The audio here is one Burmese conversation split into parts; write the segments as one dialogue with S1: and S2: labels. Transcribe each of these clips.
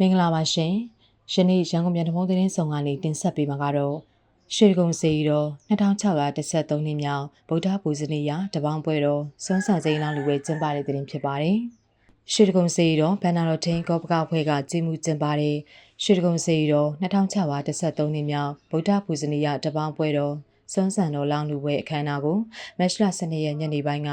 S1: မင်္ဂလာပါရှင်။ယနေ့ရန်ကုန်မြို့တမုံသတင်းဆောင်ကနေတင်ဆက်ပေးမှာကတော့ရွှေကုံစီတော်2613နှစ်မြောက်ဗုဒ္ဓပူဇနီယတပေါင်းပွဲတော်စွန်းဆန်စိန်လောင်းလူဝဲကျင်းပတဲ့တင်ဖြစ်ပါတယ်။ရွှေကုံစီတော်ဘန္နာတော်ထင်းကောပကဖွဲ့ကကြီးမှုကျင်းပတဲ့ရွှေကုံစီတော်2613နှစ်မြောက်ဗုဒ္ဓပူဇနီယတပေါင်းပွဲတော်စွန်းဆန်တော်လောင်းလူဝဲအခမ်းအနားကိုမက်ရှလ12ရက်ညနေပိုင်းက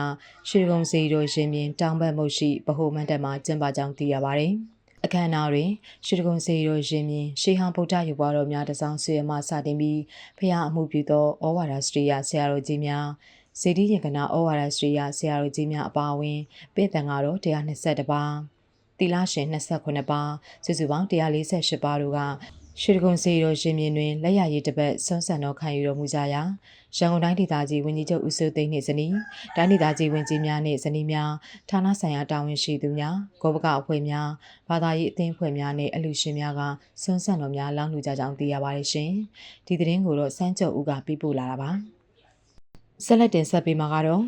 S1: ရွှေကုံစီတော်ရှင်မြင်းတောင်ဘက်မုတ်ရှိဗဟိုမန္တမှာကျင်းပကြောင်းသိရပါတယ်။ အခမ်းအနားတွင်ရွှေတကုံစီတော်ရှင်မြင်းရှေးဟောင်းဗုဒ္ဓရုပ်ပွားတော်များတစောင်းဆွေရမှစတင်ပြီးဖျားအမှုပြုသောဩဝါဒစရိယဆရာတော်ကြီးများစေတီရင်ကနာဩဝါဒစရိယဆရာတော်ကြီးများအပါအဝင်ပြည်တန်ကတော့122ပါးတီလာရှင်28ပါးစုစုပေါင်း148ပါးတို့က ရွှေတကုံစီတော်ရှင်မြင်းတွင်လက်ရရည်တစ်ပတ်ဆွမ်းဆန်တော်ခံယူတော်မူကြရာရန်ကုန်တိုင်းဒေသကြီးဝန်ကြီးချုပ်ဦးစိုးသိန်းနှင့်ဇနီးတိုင်းဒေသကြီးဝန်ကြီးများနှင့်ဇနီးများဌာနဆိုင်ရာတာဝန်ရှိသူများကောပကအဖွဲ့များဘာသာရေးအသင်းအဖွဲ့များနှင့်အလူရှင်များကဆွမ်းဆန်တော်များလောင်းလူကြကြောင်းသိရပါတယ်ရှင်ဒီသတင်းကိုတော့စမ်းကြုံဦးကပြပို့လာတာပါဆက်လက်တင်ဆက်ပေးမှာကတော့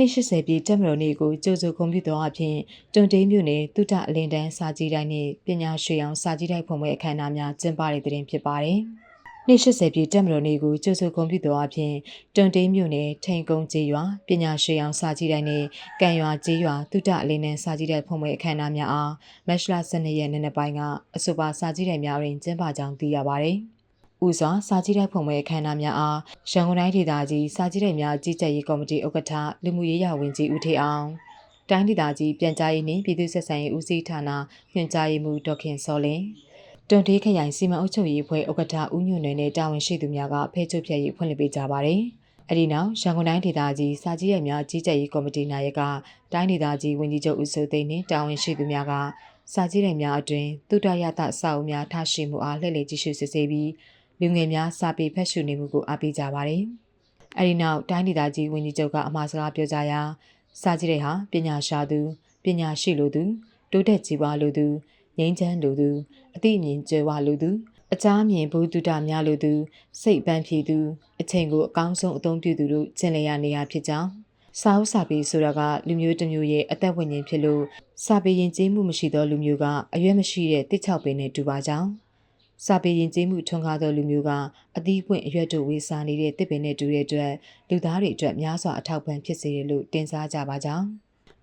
S1: နှစ်80ပြည့်တက်မတော်နေ့ကိုကြိုဆိုကွန်ပျူတာအဖြစ်တွန်တေးမြို့နယ်တုဒအလင်းတန်းစာကြည့်တိုင်းနှင့်ပညာရွှေအောင်စာကြည့်တိုင်းဖွင့်ပွဲအခမ်းအနားများကျင်းပတဲ့တဲ့တင်ဖြစ်ပါတယ်။နှစ်80ပြည့်တက်မတော်နေ့ကိုကြိုဆိုကွန်ပျူတာအဖြစ်တွန်တေးမြို့နယ်ထိန်ကုန်းကျေးရွာပညာရွှေအောင်စာကြည့်တိုင်းနှင့်ကံရွာကျေးရွာတုဒအလင်းတန်းစာကြည့်တိုင်းဖွင့်ပွဲအခမ်းအနားများအားမက်ရှလာ12ရက်နေ့နေ့ပိုင်းကအဆိုပါစာကြည့်တိုင်းများတွင်ကျင်းပကြောင်းသိရပါတယ်။ ဦးစွာစာကြည့်တိုက်ဖွင့်ပွဲအခမ်းအနားများအားရန်ကုန်တိုင်းဒေသကြီးစာကြည့်တိုက်များကြီးကြပ်ရေးကော်မတီဥက္ကဋ္ဌလူမှုရေးရာဝန်ကြီးဦးထေအောင်တိုင်းဒေသကြီးပြန်ကြားရေးနှင့်ပြည်သူ့ဆက်ဆံရေးဦးစီးဌာနညွှန်ကြားရေးမှူးဒေါက်ခင်စောလင်းတွန်တေးခရိုင်စီမံအုပ်ချုပ်ရေးအဖွဲ့ဥက္ကဋ္ဌဦးညွန့်နယ်နဲ့တာဝန်ရှိသူများကဖဲချုပ်ဖြတ်ရေးဖွင့်လှစ်ပေးကြပါတယ်။အဲဒီနောက်ရန်ကုန်တိုင်းဒေသကြီးစာကြည့်ရိုက်များကြီးကြပ်ရေးကော်မတီနာယကတိုင်းဒေသကြီးဝန်ကြီးချုပ်ဦးစိုးသိန်းနှင့်တာဝန်ရှိသူများကစာကြည့်ရိုက်များအတွင်သုတရတစာအုပ်များထားရှိမှုအားလှည့်လည်ကြည့်ရှုစစ်ဆေးပြီး လူငယ်များစာပေဖတ်ရှုနေမှုကိုအားပေးကြပါတယ်။အဲဒီနောက်တိုင်းဒေသကြီးဝန်ကြီးချုပ်ကအမှားစကားပြောကြရာစာကြည့်တဲ့ဟာပညာရှာသူပညာရှိလိုသူတိုးတက်ကြီးပွားလိုသူငြိမ်းချမ်းလိုသူအသိအမြင်ကျယ်ဝလိုသူအကြမ်းမြင်ဘုဒ္ဓတာများလိုသူစိတ်ပန်းဖြည်သူအချိန်ကိုအကောင်းဆုံးအသုံးပြုသူတို့ကျင့်လည်ရနေရဖြစ်ကြောင်းစာအုပ်စာပေဆိုတာကလူမျိုးတစ်မျိုးရဲ့အသက်ဝိညာဉ်ဖြစ်လို့စာပေရင်ကျေးမှုမရှိသောလူမျိုးကအရွယ်မရှိတဲ့တစ်ချောက်ပင်နဲ့တူပါကြောင်း စာပေရင်ကျေးမှုထွန်းကားသောလူမျိုးကအသီးပွင့်အရွက်တို့ဝေစာနေတဲ့တစ်ပင်နဲ့တူတဲ့အတွက်လူသားတွေအတွက်များစွာအထောက်ပံ့ဖြစ်စေတယ်လို့တင်စားကြပါကြောင်း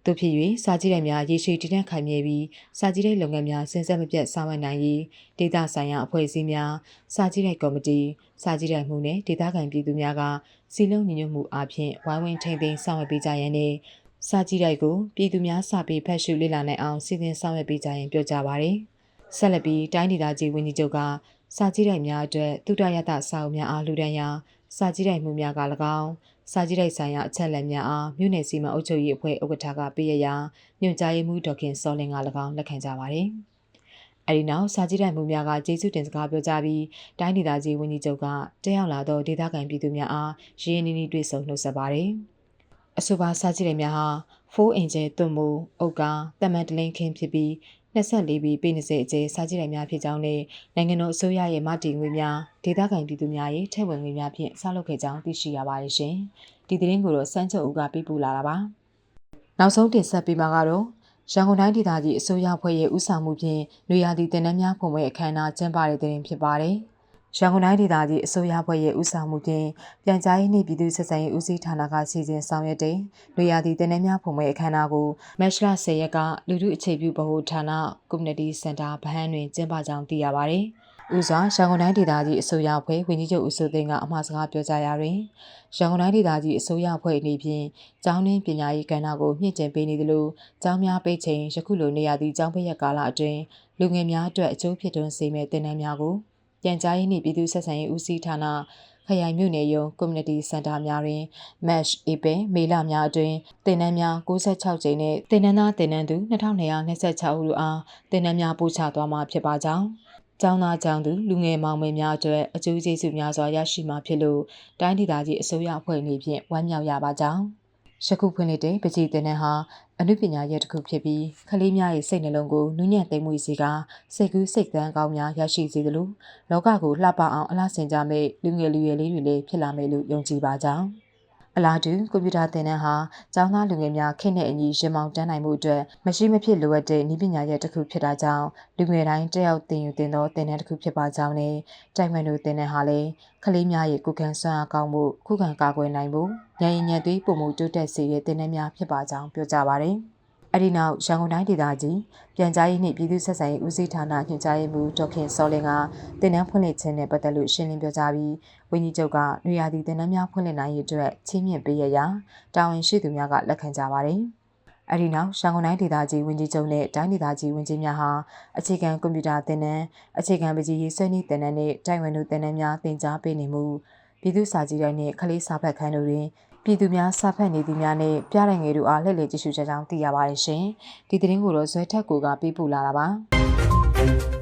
S1: သူဖြစ်၍စာကြည့်တဲ့များရေရှည်တည်တံ့ခိုင်မြဲပြီးစာကြည့်တဲ့လုပ်ငန်းများစဉ်ဆက်မပြတ်ဆောင်ရွက်နိုင်ရေးဒေသဆိုင်ရာအဖွဲ့အစည်းများစာကြည့်တဲ့ကော်မတီစာကြည့်တဲ့မှုနဲ့ဒေသခံပြည်သူများကစီလုံးညီညွတ်မှုအပြင်ဝိုင်းဝန်းထိန်သိမ်းဆောင်ရွက်ပေးကြရန်နဲ့စာကြည့်တိုက်ကိုပြည်သူများစာပေဖတ်ရှုလေ့လာနိုင်အောင်စီစဉ်ဆောင်ရွက်ပေးကြရန်ပြောကြပါရယ်။ ဆက်လက်ပြီးတိုင်းဒေသကြီးဝန်ကြီးချုပ်ကစာကြည့်တိုက်များအတွက်တုဒရတစာအုပ်များအားလူဒန်းရာစာကြည့်တိုက်မှုများက၎င်းစာကြည့်တိုက်ဆိုင်ရာအချက်လက်များအားမြို့နယ်စီမံအုပ်ချုပ်ရေးအဖွဲ့ဥက္ကဋ္ဌကပေးရရာညွှန်ကြားရေးမှူးဒေါက်ခင်စောလင်းက၎င်းလက်ခံကြပါတယ်။အဲဒီနောက်စာကြည့်တိုက်မှုများကကျေးဇူးတင်စကားပြောကြပြီးတိုင်းဒေသကြီးဝန်ကြီးချုပ်ကတက်ရောက်လာသောဒေသခံပြည်သူများအားရင်းနှီးနှီးတွေ့ဆုံနှုတ်ဆက်ပါတယ်။အဆိုပါစာကြည့်တိုက်များဟာဖိုးအင်ဂျယ်သွတ်မှုအုတ်ကာတမန်တလင်းခင်းဖြစ်ပြီး 24ဘီပေ20အကျဲစာကြည့်တိုင်များဖြစ်ကြောင်းနဲ့နိုင်ငံတော်အစိုးရရဲ့မတည်ငွေများဒေသခံပြည်သူများရဲ့ထည့်ဝင်ငွေများဖြင့်ဆောက်လုပ်ခဲ့ကြောင်းသိရှိရပါတယ်ရှင်။ဒီသတင်းကိုတော့စမ်းချုပ်ဦးကပြပူလာတာပါ။နောက်ဆုံးတင်ဆက်ပေးမှာကတော့ရန်ကုန်တိုင်းဒေသကြီးအစိုးရဖွဲ့ရဲ့ဦးဆောင်မှုဖြင့်လူရသည်တင်နန်းများဖွင့်ပွဲအခမ်းအနားကျင်းပတဲ့တဲ့တင်ဖြစ်ပါတယ်။ ရန်ကုန်တိုင်းဒေသကြီးအစိုးရဖွဲ့ရဲ့ဦးဆောင်မှုဖြင့်ပြန်ကြားရေးနှင့်ပြည်သူ့ဆက်ဆံရေးဦးစီးဌာနကစီစဉ်ဆောင်ရွက်တဲ့လူရသည့်တင်နန်းများဖွင့်ပွဲအခမ်းအနားကိုမက်ရှလ10ရက်ကလူထုအခြေပြုဗဟိုဌာန Community Center ဗဟန်းတွင်ကျင်းပကြောင်းသိရပါတယ်။ဦးစွာရန်ကုန်တိုင်းဒေသကြီးအစိုးရဖွဲ့ဝန်ကြီးချုပ်ဦးစိုးသိန်းကအမှားစကားပြောကြားရာတွင်ရန်ကုန်တိုင်းဒေသကြီးအစိုးရဖွဲ့အနေဖြင့်ကျောင်းတွင်ပညာရေးကဏ္ဍကိုမြင့်တင်ပေးနေသလိုကျောင်းများပိတ်ချိန်ယခုလိုနေရာသည့်ကျောင်းပိတ်ရက်ကာလအတွင်းလူငယ်များအတွက်အကျိုးဖြစ်ထွန်းစေမယ့်တင်နန်းများကို ပြန်ကြားရေးနှင့်ပြည်သူ့ဆက်ဆံရေးဦးစီးဌာနခရိုင်မြို့နယ်ရုံး community center များတွင် match april မေလများအတွင်းတင်နန်းများ96ကြိမ်နဲ့တင်နန်းသားတင်နန်းသူ2226ဦးတို့အားတင်နန်းများပို့ချသွားမှာဖြစ်ပါကြောင်းကျောင်းသားကျောင်းသူလူငယ်မောင်မယ်များအတွက်အကျိုးကျေးဇူးများစွာရရှိမှာဖြစ်လို့တိုင်းဒေသကြီးအစိုးရအဖွဲ့အနေဖြင့်ဝမ်းမြောက်ရပါကြောင်း ယခုဖွင့်လှစ်တဲ့ပကြီးတင်နန်းဟာအနုပညာရဲ့တစ်ခုဖြစ်ပြီးကလေးများရဲ့စိတ်နှလုံးကိုနူးညံ့သိမ်မွေ့စေကစိတ်ကူးစိတ်သန်းကောင်းများရရှိစေသလိုလောကကိုလှပအောင်အလားဆင်ကြမဲ့လူငယ်လူရွယ်လေးတွေလည်းဖြစ်လာမယ်လို့ယုံကြည်ပါကြောင်း အလားတူကွန်ပျူတာသင်တန်းဟာကျောင်းသားလူငယ်များခေတ်နဲ့အညီရင်မောင်တန်းနိုင်မှုအတွက်မရှိမဖြစ်လိုအပ်တဲ့နည်းပညာရဲ့တစ်ခုဖြစ်တာကြောင့်လူငယ်တိုင်းတက်ရောက်သင်ယူသင်သောသင်တန်းတစ်ခုဖြစ်ပါကြောင်းနဲ့တိုင်ဝမ်တို့သင်တန်းဟာလည်းကလေးများရဲ့ကိုယ်ခံစွမ်းအားကောင်းမှုခုခံကာကွယ်နိုင်မှုဉာဏ်ရည်ဉာဏ်သွေးပုံမှုတိုးတက်စေတဲ့သင်တန်းများဖြစ်ပါကြောင်းပြောကြားပါတယ်။ အဲဒီနောက်ရန်ကုန်တိုင်းဒေသကြီးပြန်ကြားရေးနှင့်ပြည်သူ့ဆက်ဆံရေးဦးစီးဌာနညွှန်ကြားရေးမှူးဒေါက်ခင်စောလင်းကတင်နန်းဖွင့်လှစ်ခြင်းနဲ့ပတ်သက်လို့ရှင်းလင်းပြောကြားပြီးဝင်းကြီးချုပ်ကနေရာသည့်တင်နန်းများဖွင့်လှစ်နိုင်ရေးအတွက်ချင်းမြင့်ပေးရရာတာဝန်ရှိသူများကလက်ခံကြပါတယ်။အဲဒီနောက်ရန်ကုန်တိုင်းဒေသကြီးဝင်းကြီးချုပ်နဲ့တိုင်းဒေသကြီးဝင်းကြီးများဟာအခြေခံကွန်ပျူတာသင်တန်းအခြေခံပကြီးရေးဆွေးနွေးသင်တန်းနဲ့တိုင်ဝမ်တို့သင်တန်းများသင်ကြားပေးနေမှုပြည်သူ့စာကြည့်တိုင်းနဲ့ခလေးစာဖတ်ခန်းတို့တွင် ပြည်သူများစာဖတ်နေသူများနဲ့ပြတဲ့ငယ်တို့အားလှည့်လည်ကြည့်ရှုကြကြောင်းသိရပါတယ်ရှင်။ဒီသတင်းကိုတော့ဇွဲထက်ကိုကပေးပို့လာတာပါ။